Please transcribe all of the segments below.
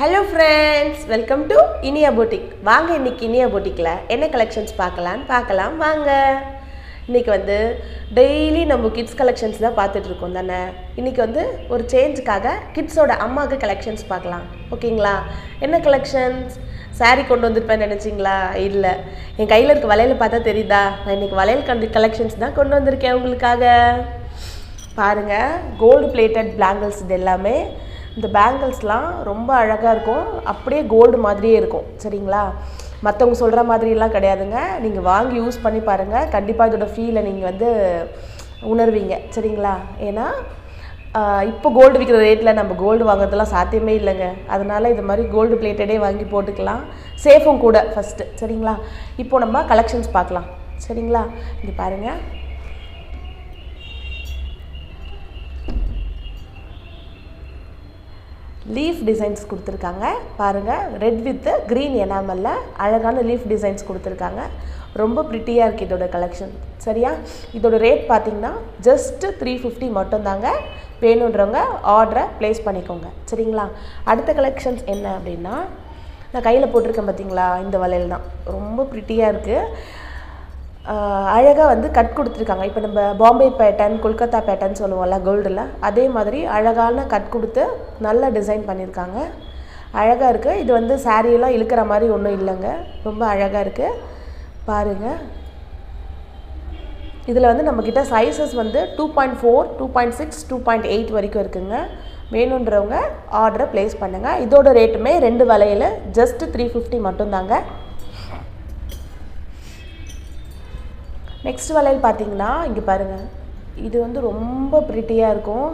Hello friends welcome to Iniya boutique வாங்க இன்னைக்கு இனியா போட்டிக்கில் என்ன கலெக்ஷன்ஸ் பார்க்கலான்னு பார்க்கலாம். வாங்க. இன்னைக்கு வந்து டெய்லி நம்ம கிட்ஸ் கலெக்ஷன்ஸ் தான் பார்த்துட்ருக்கோம் தானே? இன்றைக்கி வந்து ஒரு சேஞ்சுக்காக கிட்ஸோட அம்மாவுக்கு கலெக்ஷன்ஸ் பார்க்கலாம். ஓகேங்களா? என்ன கலெக்ஷன்ஸ் சாரீ கொண்டு வந்திருப்பேன்னு நினச்சிங்களா? இல்லை. என் கையில் இருக்க வளையல் பார்த்தா தெரியுதா? நான் இன்றைக்கி வளையல் கண்டு கலெக்ஷன்ஸ் தான் கொண்டு வந்திருக்கேன் உங்களுக்காக. பாருங்க கோல்டு பிளேட்டட் பிளாங்கல்ஸ் இது எல்லாமே. இந்த பேங்கிள்ஸ்லாம் ரொம்ப அழகாக இருக்கும். அப்படியே கோல்டு மாதிரியே இருக்கும். சரிங்களா? மற்றவங்க சொல்கிற மாதிரிலாம் கிடையாதுங்க. நீங்கள் வாங்கி யூஸ் பண்ணி பாருங்கள் கண்டிப்பாக இதோட ஃபீலை நீங்கள் வந்து உணர்வீங்க. சரிங்களா? ஏன்னா இப்போ கோல்டு விற்கிற ரேட்டில் நம்ம கோல்டு வாங்குறதுலாம் சாத்தியமே இல்லைங்க. அதனால் இது மாதிரி கோல்டு பிளேட்டடே வாங்கி போட்டுக்கலாம். சேஃபும் கூட ஃபஸ்ட்டு சரிங்களா? இப்போது நம்ம கலெக்ஷன்ஸ் பார்க்கலாம். சரிங்களா? இங்கே பாருங்கள் லீஃப் டிசைன்ஸ் கொடுத்துருக்காங்க. பாருங்கள் ரெட் வித் க்ரீன் எனாமலில் அழகான லீஃப் டிசைன்ஸ் கொடுத்துருக்காங்க. ரொம்ப ப்ரிட்டியாக இருக்குது இதோட கலெக்ஷன் சரியா? இதோட ரேட் பார்த்தீங்கன்னா ஜஸ்ட்டு த்ரீ ஃபிஃப்டி மட்டும்தாங்க. வேணுன்றவங்க ஆர்டரை ப்ளேஸ் பண்ணிக்கோங்க. சரிங்களா? அடுத்த கலெக்ஷன்ஸ் என்ன அப்படின்னா நான் கையில் போட்டிருக்கேன் பார்த்தீங்களா இந்த வளையல் தான். ரொம்ப ப்ரிட்டியாக இருக்குது அழகாக வந்து கட் கொடுத்துருக்காங்க. இப்போ நம்ம பாம்பே பேட்டர்ன் கொல்கத்தா பேட்டர்ன் சொல்லுவோம்ல கோல்டில் அதே மாதிரி அழகான கட் கொடுத்து நல்ல டிசைன் பண்ணியிருக்காங்க. அழகாக இருக்குது இது வந்து சாரியெல்லாம் இழுக்கிற மாதிரி ஒன்றும் இல்லைங்க. ரொம்ப அழகாக இருக்குது பாருங்கள் இதில் வந்து நம்மக்கிட்ட சைஸஸ் வந்து two point four two point six two point eight வரைக்கும் இருக்குதுங்க வேணுன்றவங்க ஆர்டரை ப்ளேஸ் பண்ணுங்கள் இதோட ரேட்டுமே ரெண்டு வலையில் ஜஸ்ட் த்ரீ ஃபிஃப்டி மட்டும்தாங்க. நெக்ஸ்ட் வளையல் பார்த்தீங்கன்னா இங்கே பாருங்கள் இது வந்து ரொம்ப ப்ரிட்டியாக இருக்கும்.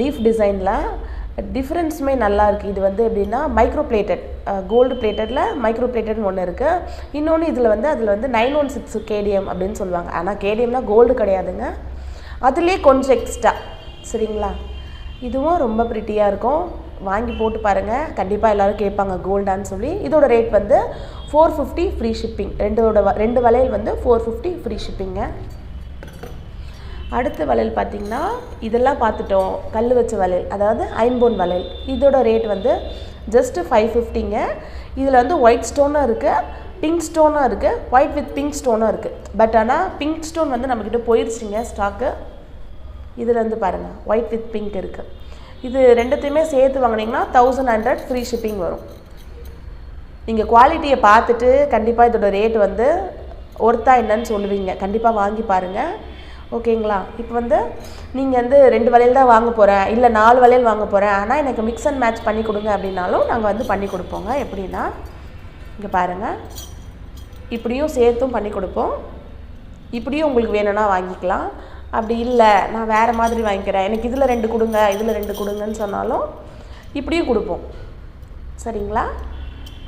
லீஃப் டிசைனில் டிஃப்ரென்ஸுமே நல்லா இருக்குது இது வந்து எப்படின்னா மைக்ரோ பிளேட்டட் கோல்டு பிளேட்டடில் மைக்ரோ பிளேட்டட்னு ஒன்று இருக்குது இன்னொன்று இதில் வந்து அதில் வந்து நைன் ஒன் சிக்ஸ் கேடிஎம் அப்படின்னு சொல்லுவாங்க. ஆனால் கேடிஎம்னா கோல்டு கிடையாதுங்க. அதுலேயே கொஞ்சம் எக்ஸ்ட்ரா சரிங்களா? இதுவும் ரொம்ப ப்ரிட்டியாக இருக்கும். வாங்கி போட்டு பாருங்கள் கண்டிப்பாக எல்லோரும் கேட்பாங்க கோல்டான்னு சொல்லி. இதோட ரேட் வந்து ஃபோர் ஃபிஃப்டி ஃப்ரீ ஷிப்பிங் ரெண்டோட வ- ரெண்டு வளையல் வந்து ஃபோர் ஃபிஃப்டி ஃப்ரீ ஷிப்பிங்க அடுத்த வளையல் பார்த்தீங்கன்னா இதெல்லாம் பார்த்துட்டோம் கல் வச்ச வளையல் அதாவது ஐம்பொன் வளையல். இதோட ரேட் வந்து ஜஸ்ட்டு ஃபைவ் ஃபிஃப்டிங்க இதில் வந்து ஒயிட் ஸ்டோனும் இருக்குது பிங்க் ஸ்டோனும் இருக்குது ஒயிட் வித் பிங்க் ஸ்டோனும் இருக்குது பட் ஆனால் பிங்க் ஸ்டோன் வந்து நம்மக்கிட்ட போயிடுச்சுங்க ஸ்டாக்கு இதில் வந்து பாருங்கள் ஒயிட் வித் பிங்க் இருக்குது இது ரெண்டுத்தையுமே சேர்த்து வாங்குனீங்கன்னா தௌசண்ட் ஹண்ட்ரட் ஃப்ரீ ஷிப்பிங் வரும். நீங்கள் குவாலிட்டியை பார்த்துட்டு கண்டிப்பாக இதோட ரேட் வந்து ஒர்த்தா என்னன்னு சொல்லுவீங்க. கண்டிப்பாக வாங்கி பாருங்கள் ஓகேங்களா இப்போ வந்து நீங்கள் வந்து ரெண்டு வளையல் தான் வாங்க போகிறேன் இல்லை நாலு வளையல் வாங்க போகிறேன் ஆனால் எனக்கு மிக்ஸ் அண்ட் மேட்ச் பண்ணி கொடுங்க அப்படின்னாலும் நாங்கள் வந்து பண்ணி கொடுப்போங்க. எப்படின்னா இங்கே பாருங்கள் இப்படியும் சேர்த்தும் பண்ணி கொடுப்போம். இப்படியும் உங்களுக்கு வேணும்னா வாங்கிக்கலாம். அப்படி இல்லை நான் வேறு மாதிரி வாங்கிக்கிறேன். எனக்கு இதில் ரெண்டு கொடுங்க இதில் ரெண்டு கொடுங்கன்னு சொன்னாலும் இப்படியும் கொடுப்போம். சரிங்களா?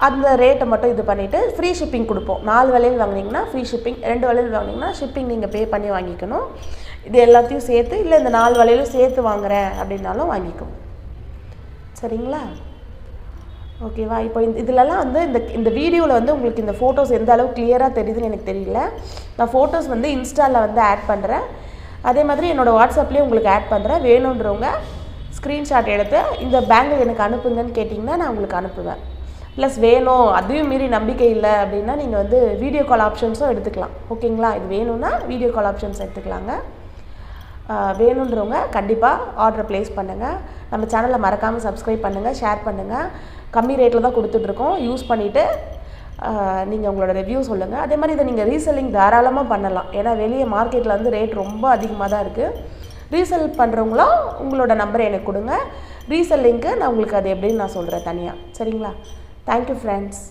அந்த ரேட்டை மட்டும் இது பண்ணிவிட்டு ஃப்ரீ ஷிப்பிங் கொடுப்போம். நாலு வளையல் வாங்கினீங்கன்னா ஃப்ரீ ஷிப்பிங் ரெண்டு வளையல் வாங்கினீங்கன்னா ஷிப்பிங் நீங்கள் பே பண்ணி வாங்கிக்கணும். இது எல்லாத்தையும் சேர்த்து இல்லை இந்த நாலு வளையலும் சேர்த்து வாங்குகிறேன் அப்படின்னாலும் வாங்கிக்கோங்க. சரிங்களா? ஓகேவா இப்போ இந்த இதுலலாம் வந்து இந்த இந்த வீடியோவில் வந்து உங்களுக்கு இந்த ஃபோட்டோஸ் எந்த அளவுக்கு கிளியராக தெரியுதுன்னு எனக்கு தெரியல. நான் ஃபோட்டோஸ் வந்து இன்ஸ்டாவில் வந்து ஆட் பண்ணுறேன் அதே மாதிரி என்னோடய வாட்ஸ்அப்லேயும் உங்களுக்கு ஆட் பண்ணுறேன் வேணுன்றவங்க ஸ்க்ரீன்ஷாட் எடுத்து இந்த பேங்கிள் எனக்கு அனுப்புங்கன்னு கேட்டிங்கன்னா நான் உங்களுக்கு அனுப்புவேன். ப்ளஸ் வேணும் அதையும் மீறி நம்பிக்கை இல்லை அப்படின்னா நீங்கள் வந்து வீடியோ கால் ஆப்ஷன்ஸும் எடுத்துக்கலாம். ஓகேங்களா இது வேணும்னா வீடியோ கால் ஆப்ஷன்ஸ் எடுத்துக்கலாங்க. வேணுன்றவங்க கண்டிப்பாக ஆர்டர் ப்ளேஸ் பண்ணுங்கள் நம்ம சேனலை மறக்காமல் சப்ஸ்கிரைப் பண்ணுங்கள் ஷேர் பண்ணுங்கள் கம்மி ரேட்டில் தான் கொடுத்துட்ருக்கோம் யூஸ் பண்ணிவிட்டு நீங்கள் உங்களோட ரிவ்யூ சொல்லுங்கள் அதே மாதிரி இதை நீங்கள் ரீசெல்லிங் தாராளமாக பண்ணலாம். ஏன்னா வெளியே மார்க்கெட்டில் வந்து ரேட் ரொம்ப அதிகமாக தான் இருக்குது ரீசெல் பண்ணுறவங்களும் உங்களோட நம்பரை எனக்கு கொடுங்க. ரீசெல்லிங்க்கு நான் உங்களுக்கு அது எப்படின்னு நான் சொல்கிறேன் தனியாக சரிங்களா? Thank you friends